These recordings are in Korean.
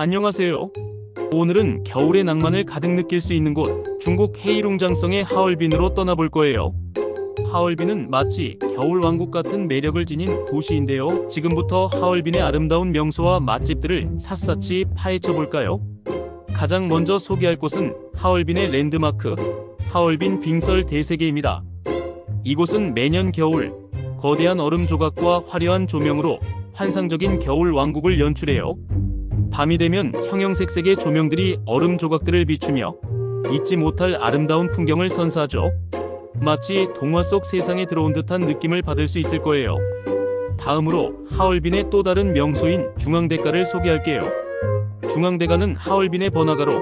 안녕하세요. 오늘은 겨울의 낭만을 가득 느낄 수 있는 곳 중국 헤이룽장성의 하얼빈으로 떠나볼 거예요. 하얼빈은 마치 겨울 왕국 같은 매력을 지닌 도시인데요. 지금부터 하얼빈의 아름다운 명소와 맛집들을 샅샅이 파헤쳐 볼까요? 가장 먼저 소개할 곳은 하얼빈의 랜드마크 하얼빈 빙설 대세계입니다. 이곳은 매년 겨울 거대한 얼음 조각과 화려한 조명으로 환상적인 겨울 왕국을 연출해요. 밤이 되면 형형색색의 조명들이 얼음 조각들을 비추며 잊지 못할 아름다운 풍경을 선사하죠. 마치 동화 속 세상에 들어온 듯한 느낌을 받을 수 있을 거예요. 다음으로 하얼빈의 또 다른 명소인 중앙대가를 소개할게요. 중앙대가는 하얼빈의 번화가로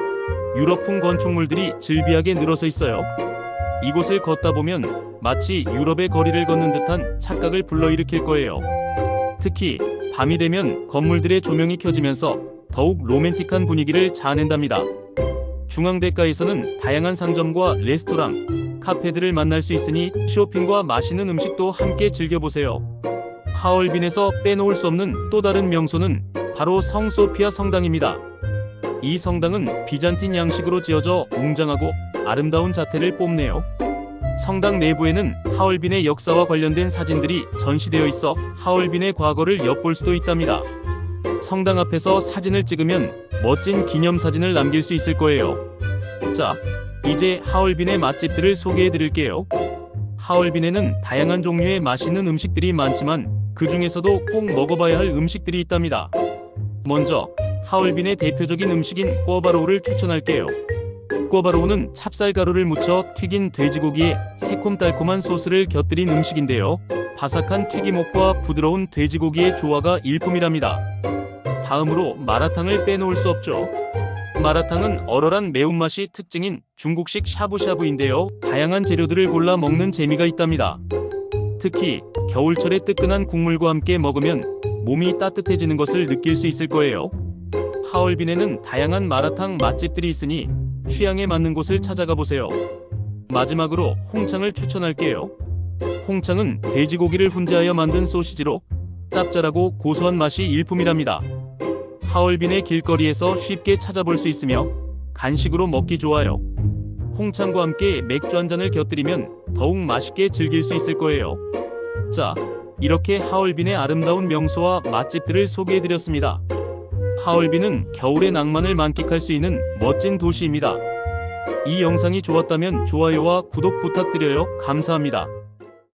유럽풍 건축물들이 즐비하게 늘어서 있어요. 이곳을 걷다 보면 마치 유럽의 거리를 걷는 듯한 착각을 불러일으킬 거예요. 특히 밤이 되면 건물들의 조명이 켜지면서 더욱 로맨틱한 분위기를 자아낸답니다. 중앙대가에서는 다양한 상점과 레스토랑, 카페들을 만날 수 있으니 쇼핑과 맛있는 음식도 함께 즐겨보세요. 하얼빈에서 빼놓을 수 없는 또 다른 명소는 바로 성 소피아 성당입니다. 이 성당은 비잔틴 양식으로 지어져 웅장하고 아름다운 자태를 뽐내요. 성당 내부에는 하얼빈의 역사와 관련된 사진들이 전시되어 있어 하얼빈의 과거를 엿볼 수도 있답니다. 성당 앞에서 사진을 찍으면 멋진 기념 사진을 남길 수 있을 거예요. 자, 이제 하얼빈의 맛집들을 소개해 드릴게요. 하얼빈에는 다양한 종류의 맛있는 음식들이 많지만 그 중에서도 꼭 먹어봐야 할 음식들이 있답니다. 먼저 하얼빈의 대표적인 음식인 꿔바로우를 추천할게요. 꿔바로우는 찹쌀가루를 묻혀 튀긴 돼지고기에 새콤달콤한 소스를 곁들인 음식인데요. 바삭한 튀김옷과 부드러운 돼지고기의 조화가 일품이랍니다. 다음으로 마라탕을 빼놓을 수 없죠. 마라탕은 얼얼한 매운맛이 특징인 중국식 샤브샤브인데요. 다양한 재료들을 골라 먹는 재미가 있답니다. 특히 겨울철에 뜨끈한 국물과 함께 먹으면 몸이 따뜻해지는 것을 느낄 수 있을 거예요. 하얼빈에는 다양한 마라탕 맛집들이 있으니 취향에 맞는 곳을 찾아가 보세요. 마지막으로 홍창을 추천할게요. 홍창은 돼지고기를 훈제하여 만든 소시지로 짭짤하고 고소한 맛이 일품이랍니다. 하얼빈의 길거리에서 쉽게 찾아볼 수 있으며 간식으로 먹기 좋아요. 홍창과 함께 맥주 한 잔을 곁들이면 더욱 맛있게 즐길 수 있을 거예요. 자, 이렇게 하얼빈의 아름다운 명소와 맛집들을 소개해드렸습니다. 하얼빈은 겨울의 낭만을 만끽할 수 있는 멋진 도시입니다. 이 영상이 좋았다면 좋아요와 구독 부탁드려요. 감사합니다.